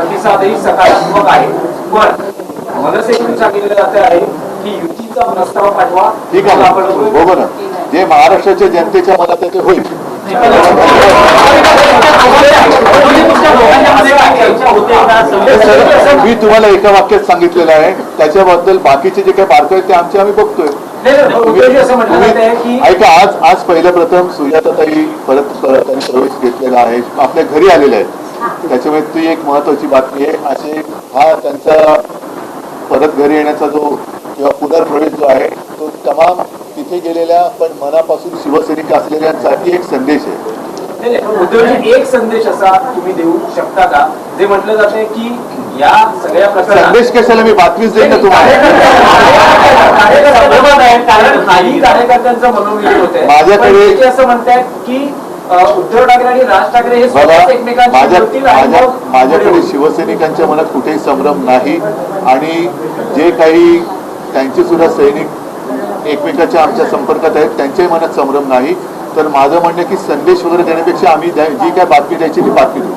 प्रतिसादही सकारात्मक आहे. पण मनसेकडून सांगितलं जात आहे की युतीचा प्रस्ताव पाठवा. ठीक आहे. आपण बरोबर जे महाराष्ट्राच्या जनतेच्या मनात ते होईल? हे मी तुम्हाला एका वाक्यात सांगितलेलं आहे. त्याच्याबद्दल बाकीचे जे काही बारकावे आहेत ते आमचे आम्ही बघतोय. ऐका आज आज पहिल्या प्रथम सुजाताताई परत परत त्यांनी प्रवेश घेतलेला आहे. आपल्या घरी आलेल्या आहेत. त्याच्यामुळे ती एक महत्वाची बातमी आहे. असे हा त्यांचा परत घरी येण्याचा जो किंवा पुनर्प्रवेश जो आहे तो तमाम तिथे गेलेल्या पण मनापासून शिवसैनिक असलेल्यांसाठी एक संदेश आहे. एक संदेश असा तुम्ही देऊ शकता का? जे म्हटलं जाते की या सगळ्या संदेश कशाला मी बातमीच देईन तुम्हाला? कार्यकर्त्यांचं मनोविषय होत आहे माझ्याकडे- असं म्हणतायत की उद्धव ठाकरे आणि राज ठाकरे हे माझ्याकडे. शिवसैनिकांच्या मनात कुठेही संभ्रम नाही आणि जे काही त्यांचे सुद्धा सैनिक एकमेकाच्या आमच्या संपर्कात आहेत त्यांच्याही मनात संभ्रम नाही. तर माझं म्हणणं की संदेश वगैरे देण्यापेक्षा आम्ही जी काय बातमी द्यायची ती बातमी देऊ.